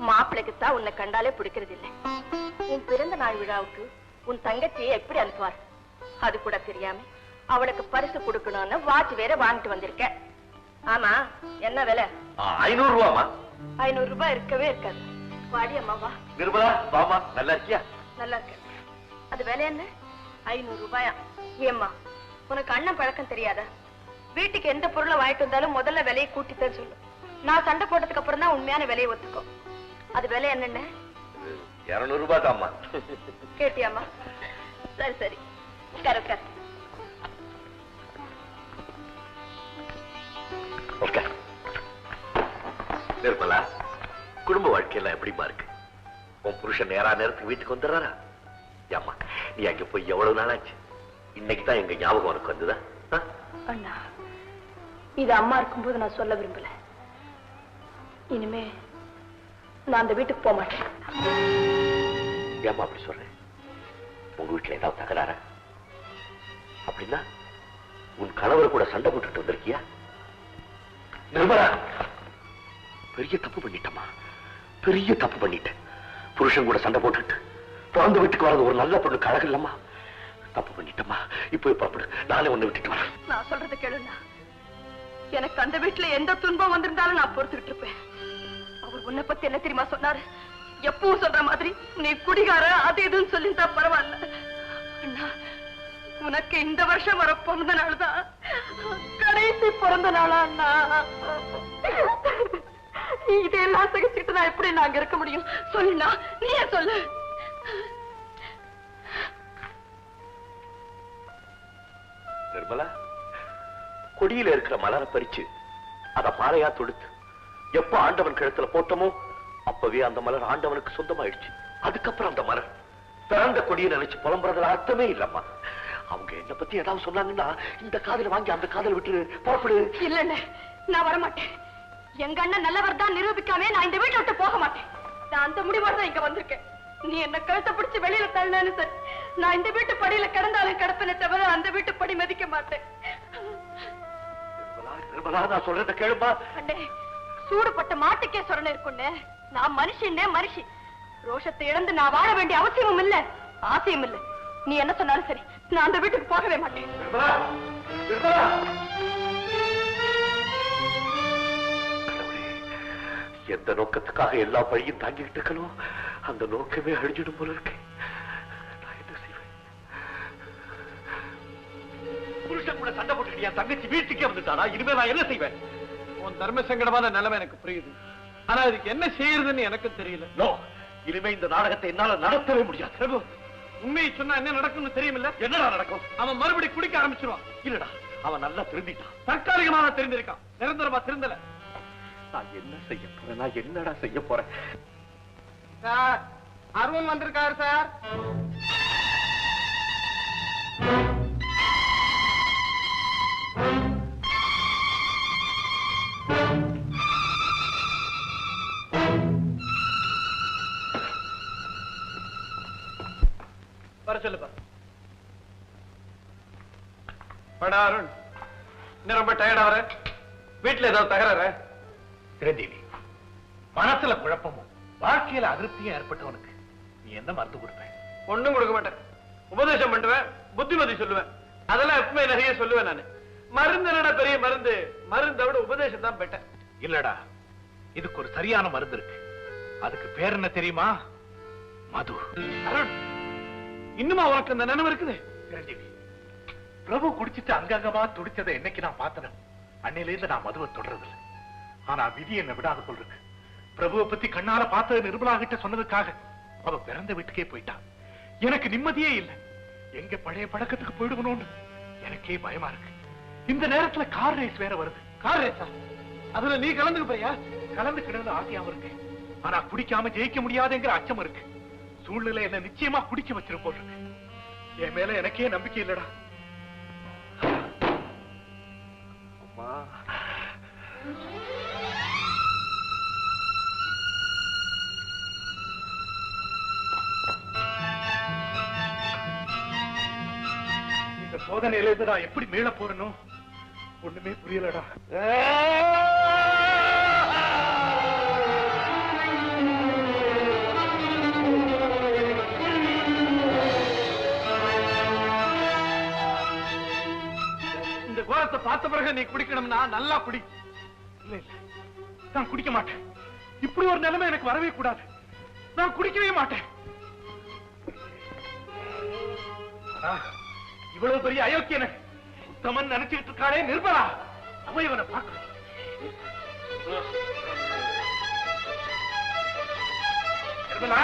மாப்பிள்ளைக்கு தான் உன்னை கண்டாலே பிடிக்கிறது இல்லை உன் பிறந்த நாள் விழாவுக்கு உன் தங்கச்சியை எப்படி அனுப்புவார்? அது கூட தெரியாம அவளுக்கு பரிசு கொடுக்கணும்னு வாட்ச் வேற வாங்கிட்டு வந்திருக்க ஆமா என்ன விலை? ஐநூறு ரூபாமா ஐநூறு ரூபாய் இருக்கவே இருக்காது. வாடி அம்மாவா நிர்மலா வாமா நல்லா இருக்கியா? நல்லா இருக்கு அது விலை என்ன? ஐநூறு ரூபாயா? ஏம்மா உனக்கு அண்ணன் பழக்கம் தெரியாதா? வீட்டுக்கு எந்த பொருளை வாங்கிட்டு வந்தாலும் முதல்ல விலையை கூட்டித்தான் சொல்லு. நான் சண்டை போட்டதுக்கு அப்புறம் தான் உண்மையான விலையை ஒத்துக்கோ அது விலை என்னென்ன? இருநூறு ரூபாய் தாம்மா கேட்டியாம்மா. சரி சரி. உட்கார் உட்கார். நிர்மலா குடும்ப வாழ்க்கையெல்லாம் எப்படிமா இருக்கு? உன் புருஷன் நேரா நேரத்துக்கு வீட்டுக்கு வந்துடுறாரா? ஏம்மா நீ அங்க போய் எவ்வளவு நாள் ஆச்சு இன்னைக்கு தான் எங்க ஞாபகம் உனக்கு வந்ததா? அண்ணா இது அம்மா இருக்கும்போது நான் சொல்ல விரும்பல. இனிமே நான் அந்த வீட்டுக்கு போக மாட்டேன். ஏம்மா அப்படி சொல்றேன் உங்க வீட்டுல ஏதாவது தகராறா? அப்படின்னா உன் கணவர் கூட சண்டை போட்டுட்டு வந்திருக்கியா? நிர்மலா பெரிய தப்பு பண்ணிட்டம்மா. பெரிய தப்பு பண்ணிட்டேன். புருஷன் கூட சண்டை போட்டுட்டு பிறந்த வீட்டுக்கு வர்றது ஒரு நல்ல பொண்ணு கழகம் இல்லம்மா. தப்பு பண்ணிட்டம்மா. இப்போ புறப்படு. நானே ஒண்ணு விட்டுட்டு வரேன். நான் சொல்றது கேளுண்ணா. எனக்கு அந்த வீட்டுல எந்த துன்பம் வந்திருந்தாலும் நான் பொறுத்துக்கிட்டு இருப்பேன். உன்னை பத்தி என்ன தெரியுமா சொன்னாரு? எப்பவும் சொல்ற மாதிரி நீ குடிகார அது இதுன்னு சொல்லியிருந்தா பரவாயில்ல. அண்ணா உனக்கு இந்த வருஷம் வர பிறந்த நாள் தான் கடைசி பிறந்த நாளா அண்ணா? இதெல்லாம் சகிச்சுட்டு நான் எப்படி நான் அங்க இருக்க முடியும்? சொல்லுண்ணா நீயே சொல்லு. நிர்மலா கொடியில இருக்கிற மலரை பறிச்சு அத பாறையா தொடுத்து எப்ப ஆண்டவன் கழுத்துல போட்டோமோ அப்பவே அந்த மலர் ஆண்டவனுக்கு சொந்தமாயிடுச்சு. அதுக்கப்புறம் அந்த மலர் பிறந்த கொடியை நினைச்சு புலம்புறதுல அர்த்தமே இல்லம்மா. அவங்க என்ன பத்தி ஏதாவது சொன்னாங்கன்னா இந்த காதல வாங்கி அந்த காதல விட்டு புறப்படு. இல்லண்ணே நான் வரமாட்டேன். எங்க அண்ணன் நல்லவர் தான் நிரூபிக்காம நான் இந்த வீட்டை விட்டு போக மாட்டேன். நான் அந்த முடிவோட தான் இங்க வந்திருக்கேன். நீ என்ன கழுத்தை பிடிச்சு வெளியில தள்ளினாலும் சரி நான் இந்த வீட்டு படியில கிடந்தாலும் கிடப்பேனே தவிர அந்த வீட்டு படி மதிக்க மாட்டேன். நான் சொல்றத கேளுமா அண்ணே சூடுபட்ட மாட்டுக்கே சொரணை இருக்குண்ணே நான் மனுஷன்னே மனுஷி. ரோஷத்தை இழந்து நான் வாழ வேண்டிய அவசியமும் இல்ல ஆசையும் இல்ல. நீ என்ன சொன்னாலும் சரி நான் அந்த வீட்டுக்கு போகவே மாட்டேன். எந்த நோக்கத்துக்காக எல்லா பழியும் தாங்கிட்டு இருக்கணும் அந்த நோக்கமே அழிஞ்சிடும் போல இருக்கு. நான் புருஷன் கூட சண்டை போட்டுக்கிட்டு என் தங்கச்சி வீட்டுக்கே வந்துட்டானா? இனிமே நான் என்ன செய்வேன்? உன் தர்ம சங்கடமான நிலைமை எனக்கு புரியுது. ஆனா இதுக்கு என்ன செய்யறதுன்னு எனக்கு தெரியல. நோ இனிமே இந்த நாடகத்தை என்னால நடத்தவே முடியாது. பிரபு உண்மையை சொன்னா என்ன நடக்கும்னு தெரியுமில்ல? என்னடா நடக்கும்? அவன் மறுபடி குடிக்க ஆரம்பிச்சிருவான். இல்லடா அவன் நல்லா திருந்திட்டான். தற்காலிகமாக தெரிந்திருக்கான். நிரந்தரமா திருந்தல. நான் என்ன செய்ய போறேன்? நான் என்னடா செய்ய போறேன்? சார் அருண் வந்திருக்காரு சார். ஒண்ணும் கொடுக்க மாட்டேன். உபதேசம் பண்ணுவேன் புத்திமதி சொல்லுவேன். அதெல்லாம் எப்பவுமே நிறைய சொல்லுவேன் நானு. மருந்து என்னடா பெரிய மருந்து? மருந்தை விட உபதேசம் தான் பெட்டர் இல்லடா இதுக்கு ஒரு சரியான மருந்து இருக்கு. அதுக்கு பேர் என்ன தெரியுமா? மது. அருண் இன்னுமா உனக்கு அந்த நினைவு இருக்குது? சிரஞ்சீவி பிரபு குடிச்சிட்டு அங்கங்கமா துடிச்சதை என்னைக்கு நான் பார்த்தனோ அன்னையில இருந்து நான் மதுவை தொடர்றதில்லை. ஆனா விதி என்ன விடாத போல் இருக்கு. பிரபுவை பத்தி கண்ணால பார்த்தது நிர்மலா கிட்ட சொன்னதுக்காக அவ பிறந்த வீட்டுக்கே போயிட்டான் எனக்கு நிம்மதியே இல்லை. எங்க பழைய பழக்கத்துக்கு போயிடுவனோன்னு எனக்கே பயமா இருக்கு. இந்த நேரத்துல கார் ரேஸ் வேற வருது. கார் ரேஸா அதுல நீ கலந்துக்கு போறியா கலந்துக்கிடல ஆசையாவும் இருக்கு. ஆனா குடிக்காம ஜெயிக்க முடியாதுங்கிற அச்சம் இருக்கு. சூழ்நிலை என்ன நிச்சயமா குடிக்க வச்சிரும் போல் இருக்கு. என் மேல எனக்கே நம்பிக்கை இல்லடா. அம்மா. சோதனையில இருந்து நான் எப்படி மீள போறனும் ஒண்ணுமே புரியலடா. இந்த கோரத்தை பார்த்த பிறகு நீ குடிக்கணும்னா நல்லா குடி. இல்ல இல்ல. நான் குடிக்க மாட்டேன். இப்படி ஒரு நிலைமை எனக்கு வரவே கூடாது. நான் குடிக்கவே மாட்டேன். இவ்வளவு பெரிய அயோக்கியனை. உத்தமன் நினைச்சுக்கிட்டு இருக்கானே நிர்மலா. அவ இவனை பார்க்கணும். நிர்மலா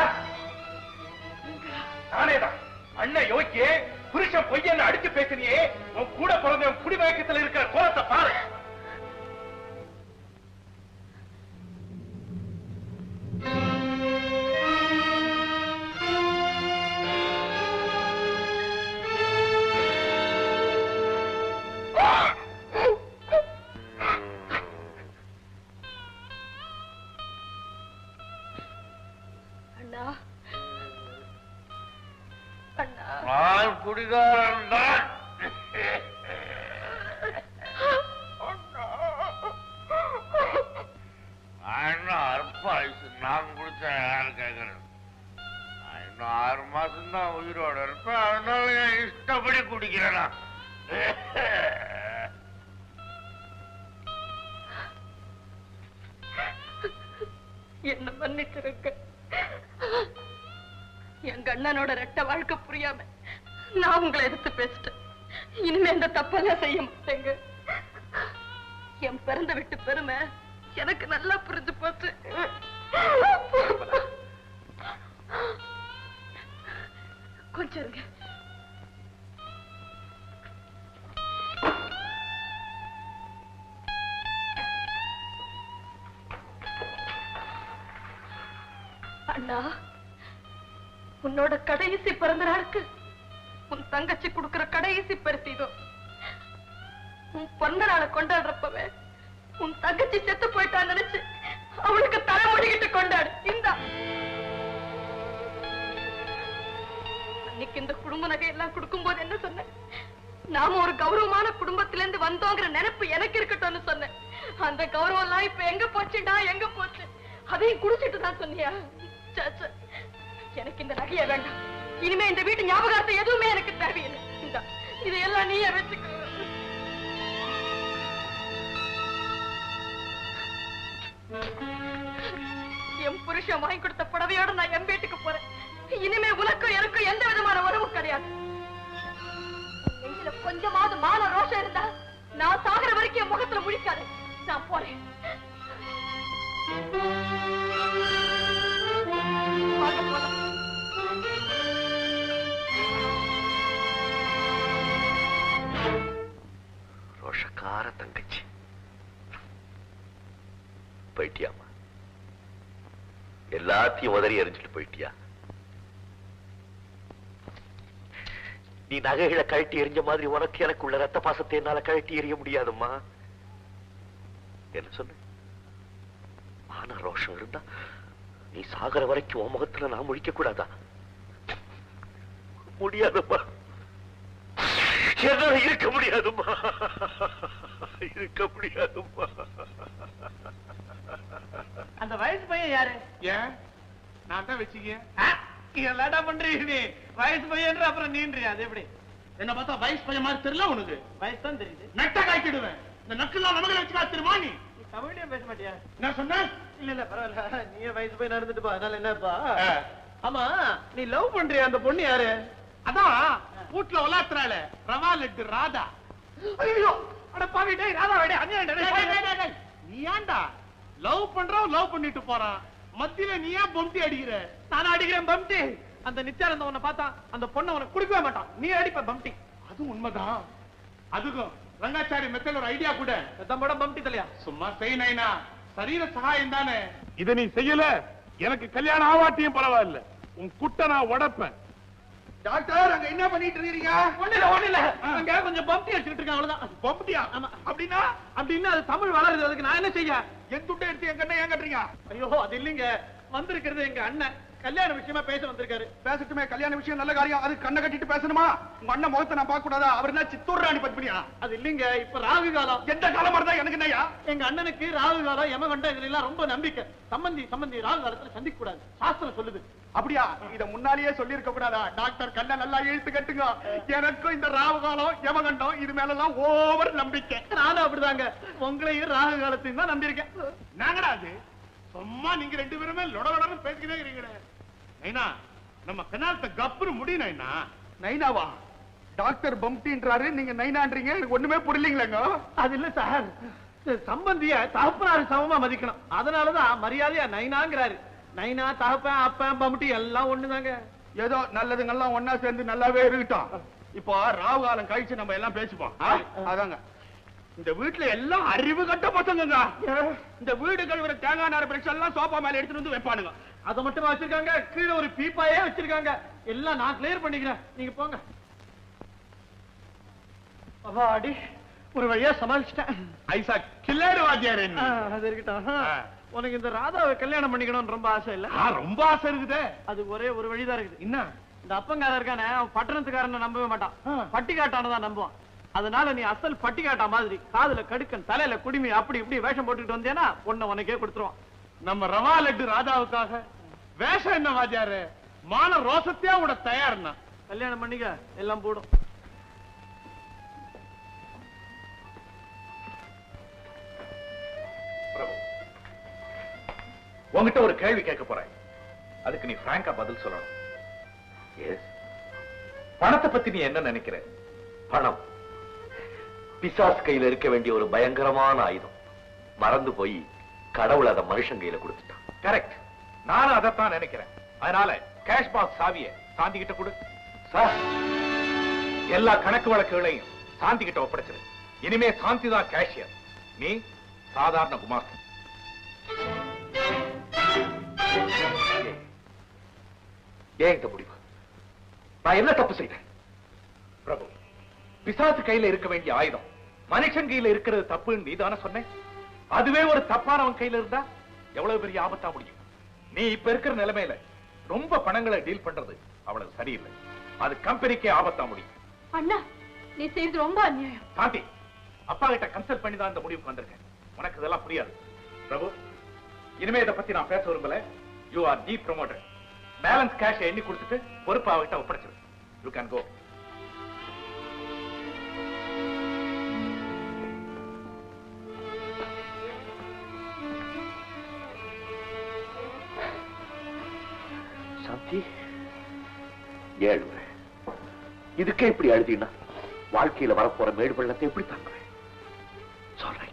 நானேதான். அண்ணன் யோக்கியே புருஷன் பொய்யன்னு அடிச்சு பேசினியே உன் கூட பிறந்த குடிமயக்கத்துல இருக்கிற கோலத்தை பாரு. குடிகாரன் தான் இன்னும் நான் குடிச்சேன் யாரு கேட்கறேன் நான் இன்னும் ஆறு மாசம் தான் உயிரோட இருப்பேன். அதனால என் இஷ்டப்படி குடிக்கிறேனா. என்ன மன்னிச்சிருக்க எங்க அண்ணனோட ரெட்ட வாழ்க்கை புரியாம நான் உங்களை எடுத்து பேசிட்டேன். இனிமே இந்த தப்பெல்லாம் செய்ய மாட்டேங்க. என் பிறந்த விட்டு பெருமை எனக்கு நல்லா புரிஞ்சு போச்சு. கொஞ்சம் இருங்க. அண்ணா உன்னோட கடைசி பிறந்த நாளுக்கு உன் தங்கச்சி கொடுக்கிற கடைசி பரிசு இதோ. உன் பிறந்த நாளை கொண்டாடுறப்பவே உன் தங்கச்சி செத்து போயிட்டான்னு நினைச்சு அவளுக்கு தலைமுடிகிட்டு கொண்டாடு. இந்தா. அன்னைக்கு இந்த குடும்ப நகை எல்லாம் கொடுக்கும்போது என்ன சொன்னேன்? நாம ஒரு கௌரவமான குடும்பத்துல இருந்து வந்தோங்கிற நினைப்பு எனக்கு இருக்கட்டும்னு சொன்னேன். அந்த கௌரவம் எல்லாம் இப்ப எங்க போச்சுடா? எங்க போச்சு? அதையும் குடிச்சிட்டு தான் சொன்னியா? எனக்கு இந்த நகைய வேண்டாம். இனிமே இந்த வீட்டு ஞாபகார்த்தம் எதுவுமே எனக்கு தேவையில்லை. இந்த இதையெல்லாம் நீயே வச்சுக்க. என் புருஷன் வாங்கி கொடுத்த புடவையோட நான் என் வீட்டுக்கு போறேன். இனிமே உனக்கும் எனக்கும் எந்த விதமான உறவும் கிடையாது. கொஞ்சமாவது மான ரோஷம் இருந்தா நான் சாகிற வரைக்கும் என் முகத்துல முழிக்காது. நான் போறேன். தங்கச்சி போயிட்டியாமா எல்லாத்தையும் உதறி எறிஞ்சிட்டு போயிட்டியா? நீ நகைகளை கழட்டி எறிஞ்ச மாதிரி உனக்கு எனக்கு உள்ள ரத்த பாசத்தை என்னால கழட்டி எறிய முடியாதும்மா. என்ன சொன்ன? ஆனா ரோஷம் இருந்தா நீ சாகர வரைக்கும் உன் முகத்துல நான் முழிக்க கூடாதா? முடியாதும்மா. என்னால இருக்க முடியாதும்மா. இருக்க முடியாதும்மா. அந்த வயசு பையன் யாரு? ஏன்? நான் தான் வச்சுக்க என்னடா பண்றீங்க நீ? வயசு பையன்ற அப்புறம் நீன்றியா? அது எப்படி? என்ன பார்த்தா வயசு பையன் மாதிரி தெரியல உனக்கு. வயசு தான் தெரியுது. நட்ட காய்க்கிடுவேன். இந்த நக்கெல்லாம் நமக்கு வச்சுக்கா தெரியுமா நீ? நீ தமிழ்லயே பேச மாட்டியா? நான் சொன்னேன். இல்ல இல்ல பரவாயில்ல. நீயே வயசு பையன் இருந்துட்டு பா. அதனால என்னப்பா. ஆமா நீ லவ் பண்றியா? அந்த பொண்ணு யாரு? அதான் வீட்டுல உலாத்துறாள ரவா லட்டு ராதா. ஐயோ அட பாவி டேய் ராதா டேய் டேய். நீ ஏன்டா லவ் பண்றவன் லவ் பண்ணிட்டு போறான்? மத்தியில நீ ஏன் பொம்டி அடிக்கிற? நான் அடிக்கிறேன் பம்டி. அந்த நித்யானந்த உன்னை பார்த்தா அந்த பொண்ணை உனக்கு கொடுக்கவே மாட்டான். நீ அடிப்ப பம்டி. அது உண்மைதான். அதுக்கும் ரங்காச்சாரி மெத்தல் ஒரு ஐடியா கூட. தம்போட பம்டி தலையா? சும்மா செய் நைனா சரீர சகாயம் தானே. இத நீ செய்யல. எனக்கு கல்யாணம் ஆவாட்டியும் பரவாயில்ல. உன் குட்ட நான் உடப்பேன். டாக்டர் அங்க என்ன பண்ணிட்டு இருக்கீங்க? ஒண்ணு இல்ல ஒண்ணு இல்ல அங்க கொஞ்சம் பம்டி அடிச்சுட்டு இருக்கான் அவ்வளவுதான். பொம்பட்டியா? ஆமா. அப்படின்னா? அப்படின்னு அது தமிழ் வளருது அதுக்கு நான் என்ன செய்ய? என் துட்டை எடுத்து என் கண்ணை ஏன் கட்டுறீங்க ஐயோ அது இல்லைங்க. வந்திருக்கிறது எங்க அண்ணன். கல்யாண விஷயமா பேச வந்திருக்காரு. பேசட்டுமே கல்யாண விஷயம் நல்ல காரியம். அது கண்ணை கட்டிட்டு பேசணுமா? உங்க அண்ணன் முகத்தை நான் பார்க்க கூடாதா அவர் என்ன சித்தூர் ராணி பத்மினியா? அது இல்லைங்க இப்ப ராகு காலம். எந்த காலமா இருந்தா எனக்கு என்னய்யா? எங்க அண்ணனுக்கு ராகு காலம் யமகண்டம் இதுல எல்லாம் ரொம்ப நம்பிக்கை. சம்பந்தி சம்பந்தி ராகு காலத்துல சந்திக்க கூடாது சாஸ்திரம் சொல்லுது. அப்படியா? இத முன்னாலேயே சொல்லி இருக்க கூடாதா டாக்டர் கண்ண நல்லா இழுத்து கட்டுங்க. எனக்கும் இந்த ராவு காலம் யமகண்டம் இது மேல எல்லாம் ஓவர் நம்பிக்கை. நானும் அப்படிதாங்க. உங்களையும் ராகு காலத்தையும் தான் நம்பியிருக்கேன். நாங்கடா அது? சும்மா நீங்க ரெண்டு பேருமே லொட லொடன்னு பேசிக்கிட்டே இருக்கிறீங்களே. நைனா நம்ம கனாலத்தை கப்புரு முடி நைனா. நைனாவா? டாக்டர் பம்டின்றாரு நீங்க நைனான்றீங்க. எனக்கு ஒண்ணுமே புரியலீங்களேங்க. அது இல்ல சார். சம்பந்திய தகப்பனாரு சமமா மதிக்கணும். அதனாலதான் மரியாதையா நைனாங்கிறாரு. நைனா தகப்பன் அப்பன் பம்பட்டி எல்லாம் ஒண்ணுதாங்க. ஏதோ நல்லதுங்கெல்லாம் ஒன்னா சேர்ந்து நல்லாவே இருக்கட்டும். இப்போ ராவு காலம் கழிச்சு நம்ம எல்லாம் பேசிப்போம்? அதாங்க. இந்த வீட்டுல எல்லாம் அறிவு கட்ட பசங்கங்க. இந்த வீடு கழுவுற தேங்காய் நார் பிரஷ் எல்லாம் சோஃபா மேல எடுத்துட்டு வந்து வைப்பானுங்க. அதை மட்டும் வச்சிருக்காங்க கீழே ஒரு பீப்பாயே வச்சிருக்காங்க. எல்லாம் நான் கிளியர் பண்ணிக்கிறேன். நீங்க போங்க. அப்பா அடி ஒரு வழியா சமாளிச்சிட்டேன். ஐசா கில்லாடு வாத்தியார் ஆ, அது இருக்கட்டும். உனக்கு இந்த ராதாவை கல்யாணம் பண்ணிக்கணும்னு ரொம்ப ஆசை இல்ல? ரொம்ப ஆசை இருக்குதே. அது ஒரே ஒரு வழிதான் இருக்குது. என்ன? இந்த அப்பங்காரன் இருக்கானே அவன் பட்டணத்துக்காரனை நம்பவே மாட்டான். பட்டிக்காட்டானதான் நம்புவான். அதனால நீ அசல் பட்டிக்காட்டா மாதிரி காதுல கடுக்கன் தலையில குடிமி அப்படி இப்படி வேஷம் போட்டுக்கிட்டு வந்தேன்னா பொண்ணை உனக்கே கொடுத்துருவான். நம்ம ரவா லட்டு ராஜாவுக்காக வேஷம் என்ன வாத்தியாரு? மான ரோசத்தையா விட தயார்னா? கல்யாணம் பண்ணிக்க எல்லாம் போடும். உன்கிட்ட ஒரு கேள்வி கேட்க போறேன். அதுக்கு நீ பிராங்கா பதில் சொல்லணும். எஸ் பணத்தை பத்தி நீ என்ன நினைக்கிற? பணம். பிசாஸ் கையில இருக்க வேண்டிய ஒரு பயங்கரமான ஆயுதம். மறந்து போய் கடவுள் அதை மனுஷன் கையில கொடுத்துட்டான். கரெக்ட் நானும் அதைத்தான் நினைக்கிறேன். அதனால கேஷ் பாக்ஸ் சாவிய சாந்தி கிட்ட கொடு. சார் எல்லா கணக்கு வழக்குகளையும் சாந்தி கிட்ட ஒப்படைச்சிரு. இனிமே சாந்தி தான் கேஷியர் நீ சாதாரண குமாஸ்தன் இந்த முடிவு? நான் என்ன தப்பு செய்தேன்? பிரபு பிசாசு கையில இருக்க வேண்டிய ஆயுதம் மனுஷன் கையில இருக்கிறது தப்புன்னு நீ தானே சொன்ன? அதுவே ஒரு தப்பானவன் கையில இருந்தா எவ்வளவு பெரிய ஆபத்தா முடியும்? நீ இப்ப இருக்கிற நிலைமையில ரொம்ப பணங்களை டீல் பண்றது அவ்வளவு சரியில்லை. அது கம்பெனிக்கே ஆபத்தா முடியும். அண்ணா நீ செய்யறது ரொம்ப அநியாயம். சாந்தி அப்பா கிட்ட கன்சல்ட் பண்ணி தான் இந்த முடிவுக்கு வந்திருக்கேன். உனக்கு இதெல்லாம் புரியாது. பிரபு இனிமே இதை பத்தி நான் பேச விரும்பல. You are the promoter balance cash எண்ணி கொடுத்துட்டு பொறுப்பு அவகிட்ட ஒப்படைச்சிரு யூ கேன் கோ சாந்தி ஏழுவேன் இதுக்கே இப்படி அழுதினா வாழ்க்கையில வரப்போற மேடு வெள்ளத்தை எப்படி தாங்குவேன் சொல்றேன்.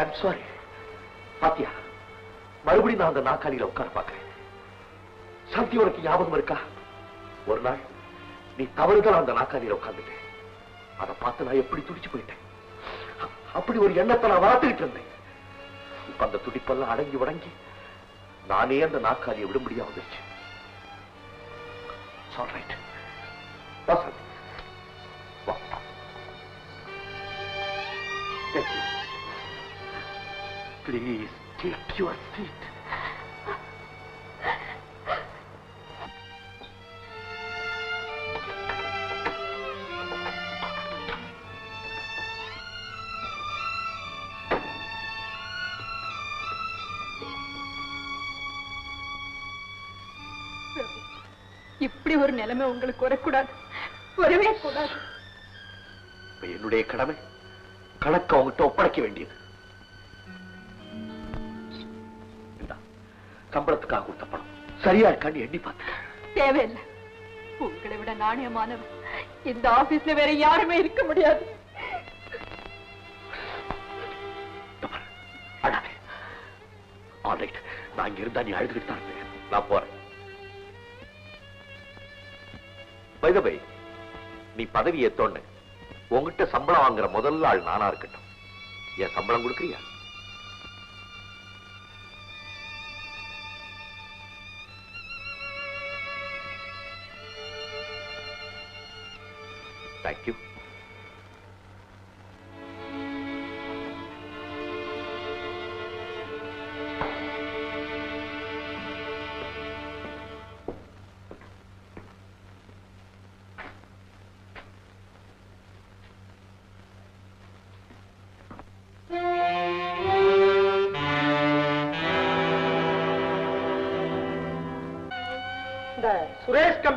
ஐம் சாரி பாத்தியா மறுபடியும் நான் அந்த நாக்காளியில உட்கார பார்க்கிறேன். சாந்தி உனக்கு ஞாபகம் இருக்கா? ஒரு நாள் நீ தவறுதான் அந்த நாக்காளியில உட்கார்ந்துட்டேன் அதை பார்த்து நான் எப்படி துடிச்சு போயிட்டேன். அப்படி ஒரு எண்ணத்தை நான் வளர்த்துக்கிட்டு இருந்தேன். இப்ப அந்த துடிப்பெல்லாம் அடங்கி உடங்கி நானே அந்த நாக்காலியை விடும்படியா வந்துருச்சு. சொல்றேன் Please. Take your seat. இப்படி ஒரு நிலைமை உங்களுக்கு வரக்கூடாது. வரவே கூடாது. என்னுடைய கடமை கணக்கு அவங்ககிட்ட ஒப்படைக்க வேண்டியது. சம்பளத்துக்காக கொடுத்த பணம். சரியா இருக்கான்னு எண்ணி பார்த்துக்க தேவையில்லை. உங்களை விட நாணயமானவர். இந்த ஆபீஸ்ல வேற யாருமே இருக்க முடியாது. ஆல்ரைட் நான் இங்க இருந்தா நீ அழுதுகிட்டு தான் இருப்பேன் நான் போறேன். பை பை நீ பதவி ஏத்தோன்னு உன்கிட்ட சம்பளம் வாங்குற முதல் ஆள் நானா இருக்கட்டும். என் சம்பளம் கொடுக்குறியா?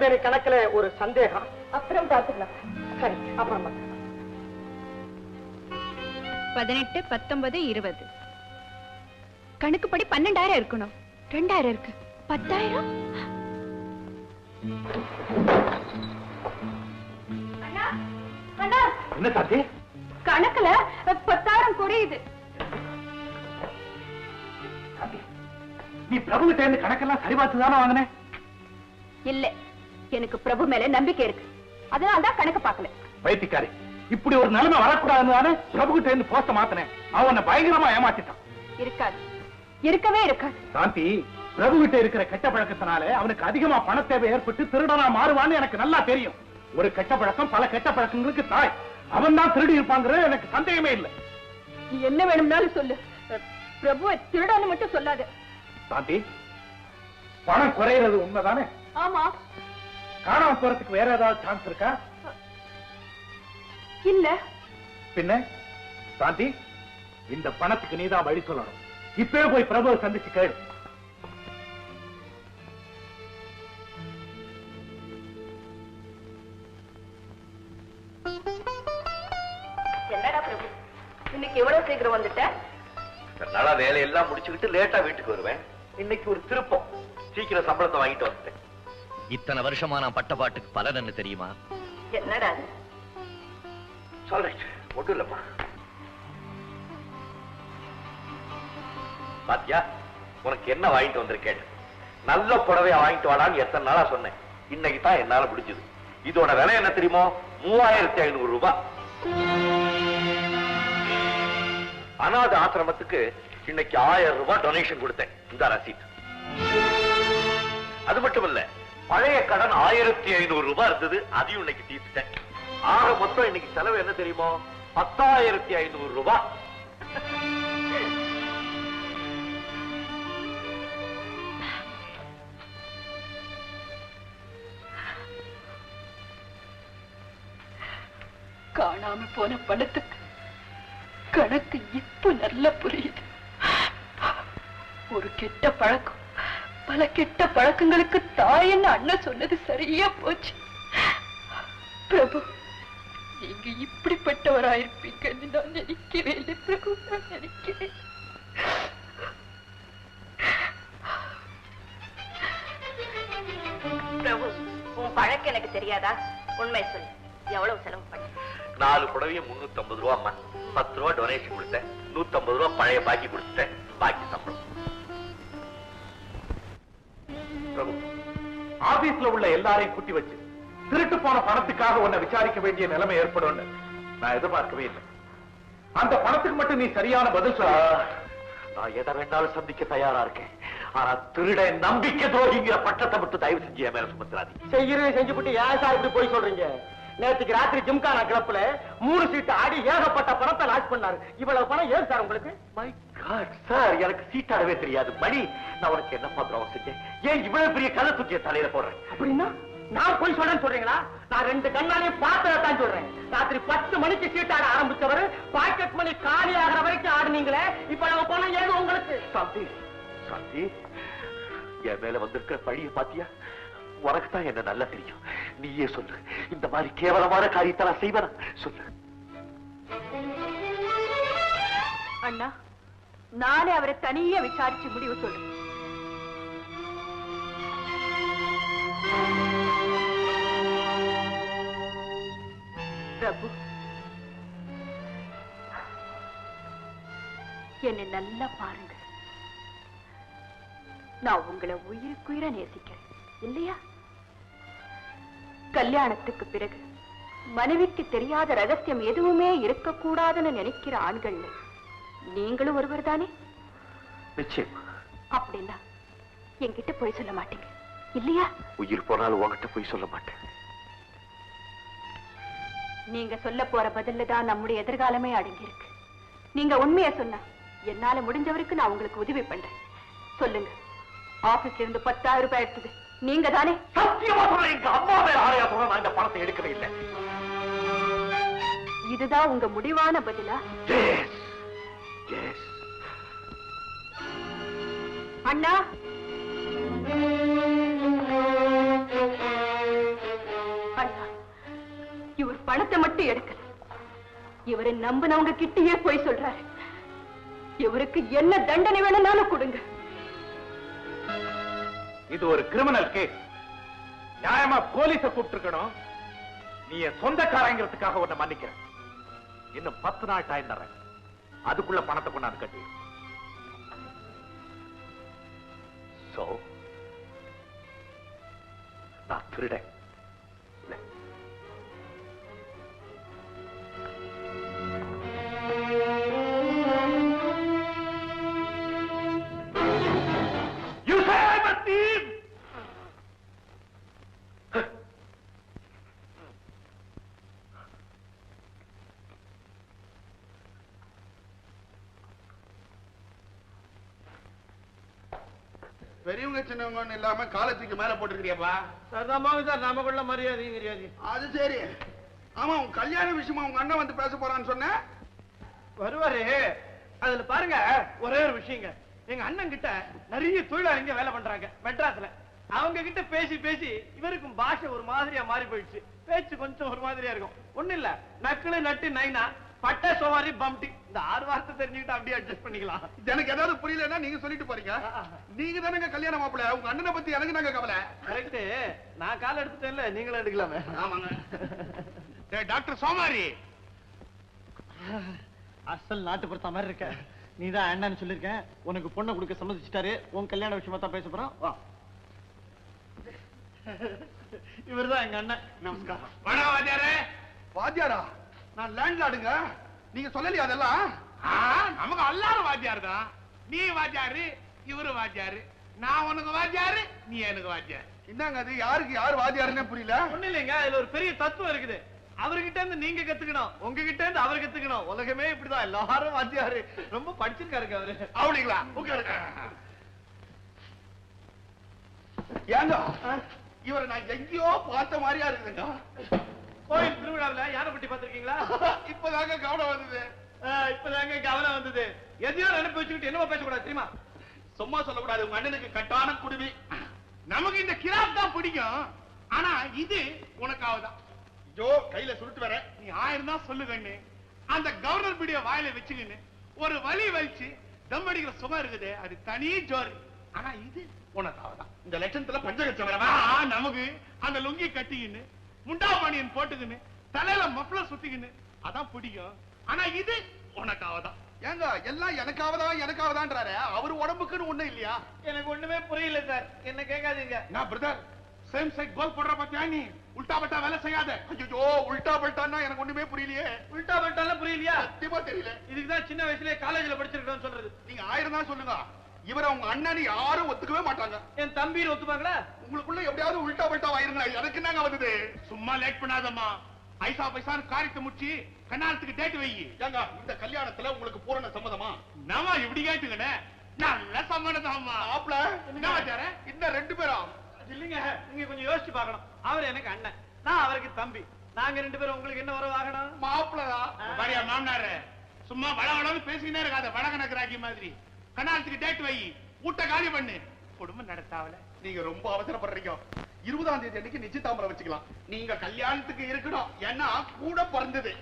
கம்பெனி கணக்குல ஒரு சந்தேகம். அப்புறம் பாத்துக்கலாம் சரி அப்புறம். பதினெட்டு பத்தொன்பது இருபது. கணக்குப்படி பன்னெண்டாயிரம் இருக்கணும். ரெண்டாயிரம் இருக்கு. பத்தாயிரம்? என்ன சாந்தி கணக்குல பத்தாயிரம் குறையுது. நீ பிரபு கிட்ட இருந்து கணக்கெல்லாம் சரி பார்த்து தானே வாங்கினேன் இல்ல. எனக்கு பிரபு மேல நம்பிக்கை இருக்கு. அதனால தான் கணக்கு பார்க்கல. பைத்தியக்காரி இப்படி ஒரு நிலைமை வரக்கூடாதுன்னு தானே பிரபு கிட்ட இருந்து போஸ்ட மாத்தினேன். அவன் பயங்கரமா ஏமாத்திட்டான். இருக்காது. இருக்கவே இருக்காது. சாந்தி பிரபு கிட்ட இருக்கிற கெட்ட பழக்கத்தினால அவனுக்கு அதிகமா பண தேவை ஏற்பட்டு திருடனா மாறுவான்னு எனக்கு நல்லா தெரியும். ஒரு கெட்ட பழக்கம் பல கெட்ட பழக்கங்களுக்கு தாய். அவன் தான் திருடி இருப்பாங்கிறது எனக்கு சந்தேகமே இல்லை. நீ என்ன வேணும்னாலும் சொல்லு. பிரபுவை திருடான்னு மட்டும் சொல்லாத. சாந்தி பணம் குறையிறது உண்மைதானே? ஆமா. காணாம போறதுக்கு வேற ஏதாவது சான்ஸ் இருக்கா? இல்ல. பின்ன? சாந்தி இந்த பணத்துக்கு நீதான் வழி சொல்லணும். இப்பவே போய் பிரபுவை சந்திச்சு கேளு. என்னடா பிரபு? இன்னைக்கு எவ்வளவு சீக்கிரம் வந்துட்ட? நாளா வேலையெல்லாம் முடிச்சுக்கிட்டு லேட்டா வீட்டுக்கு வருவேன். இன்னைக்கு ஒரு திருப்பம். சீக்கிரம் சம்பளத்தை வாங்கிட்டு வந்துட்டேன். இத்தனை வருஷமா நான் பட்ட பாட்டுக்கு பலன் என்ன தெரியுமா? என்னடா? சொல்றேன் இல்லம்மா. பாத்தியா உனக்கு என்ன வாங்கிட்டு வந்திருக்கேன்? நல்ல புடவையா வாங்கிட்டு வாடான்னு எத்தனை நாளா சொன்னேன். இன்னைக்கு தான் என்னால முடிஞ்சது. இதோட விலை என்ன தெரியுமோ? மூவாயிரத்தி ஐநூறு ரூபாய் அனாத ஆசிரமத்துக்கு இன்னைக்கு ஆயிரம் ரூபாய் டொனேஷன் கொடுத்தேன். இந்த ரசீட் அது மட்டும் இல்ல பழைய கடன் ஆயிரத்தி ஐநூறு ரூபாய் இருந்தது அதையும் இன்னைக்கு தீர்த்துட்டேன். ஆக மொத்தம் இன்னைக்கு செலவு என்ன தெரியுமோ? பத்தாயிரத்தி ஐநூறு ரூபாய். காணாம போன பணத்துக்கு கணக்கு இப்ப நல்லா புரியுது. ஒரு கெட்ட பழக்கம். பல கெட்ட பழக்கங்களுக்கு தாயன்னு அண்ணன் சொன்னது சரியா போச்சு. பிரபு நீங்க இப்படிப்பட்டவராயிருப்பீங்கன்னு நான் நினைக்கவே இல்லை பிரபு நான் நினைக்கவே இல்லை. பிரபு உன் பழக்கம் எனக்கு தெரியாதா? உண்மை சொல்லு. எவ்வளவு செலவு பண்ண? நாலு புடவையும் முன்னூத்தி ஐம்பது ரூபா அம்மா. பத்து ரூபா டொனேஷன் கொடுத்தேன். நூத்தி ஐம்பது ரூபா பழைய பாக்கி கொடுத்துட்டேன். பாக்கி சம்பளம். பிரபு ஆபீஸ்ல உள்ள எல்லாரையும் கூட்டி வச்சு திருட்டு போன பணத்துக்காக உன்னை விசாரிக்க வேண்டிய நிலைமை ஏற்படும் நான் எதிர்பார்க்கவே இல்லை. அந்த பணத்துக்கு மட்டும் நீ சரியான பதில் சொல்ல நான் எதை வேணாலும் சந்திக்க தயாரா இருக்கேன். ஆனா திருட நம்பிக்கை துரோகிங்கிற பட்டத்தை மட்டும் தயவு செஞ்சு என் மேல சுமத்துறாதீங்க. செய்யறதை செஞ்சு விட்டு ஏன் சார் இப்படி போய் சொல்றீங்க? நேத்துக்கு ராத்திரி ஜிம்கானா கிளப்ல மூணு சீட்டு ஆடி ஏகப்பட்ட பணத்தை லாஸ் பண்ணாரு. இவ்வளவு பணம் ஏன் சார் உங்களுக்கு? மை காட் சார் எனக்கு சீட்டாடவே தெரியாது. மணி நான் உனக்கு என்ன பாத்திரம் செஞ்சேன்? ஏன் இவ்வளவு பெரிய கதை தூக்கிய தலையில போடுறேன்? அப்படின்னா நான் போய் சொல்றேன்னு சொல்றீங்களா? நான் ரெண்டு கண்ணாலையும் பார்த்ததான் சொல்றேன். ராத்திரி பத்து மணிக்கு சீட்டாட ஆரம்பிச்சவர் பாக்கெட் மணி காலி ஆகிற வரைக்கும் ஆடுனீங்களே? இப்ப நம்ம பணம் ஏது உங்களுக்கு? சாந்தி சாந்தி என் மேல வந்திருக்கிற பழிய பாத்தியா? உனக்கு தான் என்ன நல்லா தெரியும். நீயே சொல்லு. இந்த மாதிரி கேவலமான காரியத்தை நான் செய்வேனா? சொல்லு. அண்ணா நானே அவரை தனியா விசாரிச்சு முடிவு சொல்றேன் பிரபு என்னை நல்லா பாருங்க. நான் உங்களை உயிருக்குயிர நேசிக்கிறேன் இல்லையா? கல்யாணத்துக்கு பிறகு மனைவிக்கு தெரியாத ரகசியம் எதுவுமே இருக்கக்கூடாதுன்னு நினைக்கிற ஆண்கள் நீங்களும் ஒருவர் தானே? நிச்சயம். அப்படின்னா என்கிட்ட போய் சொல்ல மாட்டீங்க. இல்லையா? உயிர் போனாலும் உன்கிட்ட போய் சொல்ல மாட்டேன். நீங்க சொல்ல போற பதில்ல தான் நம்முடைய எதிர்காலமே அடங்கி இருக்கு நீங்க உண்மையை சொன்னா என்னால முடிஞ்ச வரைக்கும் நான் உங்களுக்கு உதவி பண்றேன். சொல்லுங்க. ஆபீஸ்ல இருந்து பத்தாயிரம் ரூபாய் எடுத்தது. நீங்க தானே? சத்தியமா சொல்றேன். எங்க அம்மா மேல நான் இந்த பணத்தை எடுக்கவே இல்லை. இதுதான் உங்க முடிவான பதிலா? எஸ் அண்ணா? அண்ணா இவர் பணத்தை மட்டும் எடுக்கல. இவரை நம்பினவங்க கிட்டயே போய் சொல்றாரு. இவருக்கு என்ன தண்டனை வேணும்னாலும் கொடுங்க. இது ஒரு கிரிமினல் கேஸ் நியாயமா போலீஸ கூப்பிட்டுருக்கணும். நீ சொந்தக்காரங்கிறதுக்காக உன்னை மன்னிக்கிறேன். இன்னும் பத்து நாள் டைம் தரேன் அதுக்குள்ள பணத்தை கொண்டாந்து கட்டி. சோ நான் திருடன். பெரியவங்க சின்னவங்கன்னு இல்லாம காலத்துக்கு மேல போட்டுருக்கிறியப்பா சரிதாமாங்க சார் நமக்குள்ள மரியாதை மரியாதை அது சரி. ஆமா உன் கல்யாண விஷயமா உங்க அண்ணன் வந்து பேச போறான்னு சொன்ன? வருவாரு. அதுல பாருங்க ஒரே ஒரு விஷயங்க. எங்க அண்ணன் கிட்ட நிறைய தொழிலாளிங்க வேலை பண்றாங்க மெட்ராஸ்ல. அவங்க கிட்ட பேசி பேசி இவருக்கும் பாஷை ஒரு மாதிரியா மாறி போயிடுச்சு. பேச்சு கொஞ்சம் ஒரு மாதிரியா இருக்கும். ஒண்ணு இல்ல நக்குலு நட்டு நைனா. பட்டை சோவாரி பம்டி. இந்த ஆறு வார்த்தை தெரிஞ்சுக்கிட்டு அப்படியே அட்ஜஸ்ட் பண்ணிக்கலாம். எனக்கு ஏதாவது புரியலன்னா நீங்க சொல்லிட்டு போறீங்க. நீங்க தானங்க கல்யாண மாப்பிள உங்க அண்ணனை பத்தி எனக்கு நாங்க கவலை. கரெக்ட் நான் கால் எடுத்துட்டேன்ல நீங்களும் எடுக்கலாமே. ஆமாங்க. டேய், டாக்டர் சோமாரி. அசல் நாட்டு பொறுத்த மாதிரி இருக்க. நீ தான் அண்ணன்னு சொல்லிருக்கேன் உனக்கு பொண்ணை கொடுக்க சம்மதிச்சிட்டாரு. உன் கல்யாண விஷயமா தான் பேச போறோம். வா. இவர்தான் எங்க அண்ணன். நமஸ்காரம். வாத்தியாரே. வாத்தியாரா? நான் லேண்ட்லாடுங்க நீங்க சொல்லலையா அதெல்லாம்? நமக்கு எல்லாரும் வாத்தியார் தான் நீ வாத்தியாரு இவரு வாத்தியாரு. நான் உனக்கு வாத்தியாரு நீ எனக்கு வாத்தியார். என்னங்க அது? யாருக்கு யார் வாத்தியாருன்னே புரியல. ஒண்ணு இல்லைங்க இதுல ஒரு பெரிய தத்துவம் இருக்குது. அவர்கிட்ட இருந்து நீங்க கத்துக்கணும் உங்ககிட்ட இருந்து அவர் கத்துக்கணும். உலகமே இப்படிதான் எல்லாரும் வாத்தியாரு. ரொம்ப படிச்சிருக்காருங்க அவரு. உட்காருங்க ஏங்க இவரை நான் எங்கேயோ பார்த்த மாதிரியா இருக்குதுங்க. கோயில் திருவிழாவுல யானை பட்டி பாத்திருக்கீங்களா இப்பதாங்க கவனம் வந்தது. இப்பதாங்க கவனம் வந்தது. எதையோ நினைப்பு வச்சுக்கிட்டு என்னமோ பேசக்கூடாது தெரியுமா? சும்மா சொல்லக்கூடாது உங்க அண்ணனுக்கு கட்டான குடுமி. நமக்கு இந்த கிராப் தான் பிடிக்கும். ஆனா இது உனக்காவதான் ஐயோ கையில சுருட்டு வர நீ ஆயிரம் தான் சொல்லு கண்ணு. அந்த கவர்னர் பிடிய வாயில வச்சுக்கின்னு ஒரு வலி வலிச்சு தம் அடிக்கிற சுகம் இருக்குது. அது தனி ஜோறு ஆனா இது உனக்காவதான் இந்த லட்சணத்துல பஞ்சகச்சம் வரவா ஆ, நமக்கு அந்த லுங்கி கட்டிக்கின்னு முண்டா பாணியன் போட்டுக்கின்னு தலையில மஃப்ளர் சுத்திக்கின்னு அதான் பிடிக்கும். ஆனா இது உனக்காவதான். ஏங்க எல்லாம் எனக்காவதா எனக்காவதான்றாரு? அவர் உடம்புக்குன்னு ஒண்ணு இல்லையா? எனக்கு ஒண்ணுமே புரியல சார். என்ன கேட்காதீங்க. நான் பிரதர் சேம் சைட் கோல் போடுற பாத்தியா நீ? உல்டா பட்டா வேலை செய்யாத. ஐயோ உல்டா பல்ட்டான்னா எனக்கு ஒண்ணுமே புரியலையே. உல்டா பல்ட்டாலாம் புரியலையா? சத்தியமா தெரியல. இதுக்கு தான் சின்ன வயசுலயே காலேஜ்ல படிச்சிருக்கோம்னு சொல்றது. நீங்க ஆயிரம் தான் சொல்லுங்க. இவரை உங்க அண்ணன் யாரும் ஒத்துக்கவே மாட்டாங்க. என் தம்பி ஒத்துப்பாங்களா? உங்களுக்குள்ள எப்படியாவது உல்டா பல்ட்டா ஆயிருங்க எனக்கு என்னங்க வந்தது சும்மா லேட் பண்ணாதம்மா. ஐசா பைசான்னு காரியத்தை முடிச்சு கண்ணாலத்துக்கு டேட் வை. ஏங்க இந்த கல்யாணத்துல உங்களுக்கு பூரண சம்மதமா? நாம இப்படி கேட்டுக்கணே நல்ல சம்மதம்மா. ஆப்ல என்ன? இன்னும் ரெண்டு பேரும் இல்லைங்க நீங்க கொஞ்சம் யோசிச்சு பார்க்கணும். அவர் எனக்கு அண்ணன் நான் அவருக்கு தம்பி. நாங்க ரெண்டு பேரும் உங்களுக்கு என்ன உறவு ஆகணும்? மாப்பிளதான் பாரியா மாமனாரு சும்மா வள வளன்னு பேசிக்கினே இருக்காத வடகணக்கு மாதிரி. கண்ணாலத்துக்கு டேட் வை. ஊட்ட காலி பண்ணு. குடும்பம் நடத்தாவல. நீங்க ரொம்ப அவசரப்படுறீங்க. இருபதாம் தேதி அன்னைக்கு நிச்சயதாம்பரம் வச்சுக்கலாம். நீங்க கல்யாணத்துக்கு இருக்கணும். ஏன்னா கூட பிறந்தது.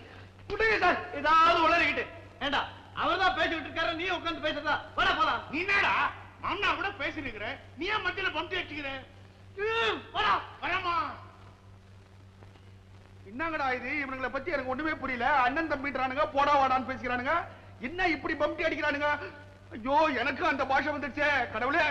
விடுங்க சார். ஏதாவது உளறிக்கிட்டு. ஏண்டா அவர் தான் பேசிக்கிட்டு இருக்காரு. நீ உட்கார்ந்து பேசுறதா? வர போலாம். நீ என்னடா? மாமனா கூட பேசினுக்கிற. நீ ஏன் மத்தியில பம்பி வச்சுக்கிற வரா வரமா. என்னங்கடா இது? இவனுங்களை பத்தி எனக்கு ஒண்ணுமே புரியல. அண்ணன் தம்பின்றானுங்க போடா வாடான்னு பேசிக்கிறானுங்க. என்ன இப்படி பம்டி அடிக்கிறானுங்க? ஐயோ எனக்கு அந்த பாஷை வந்துடுச்சே கடவுளே.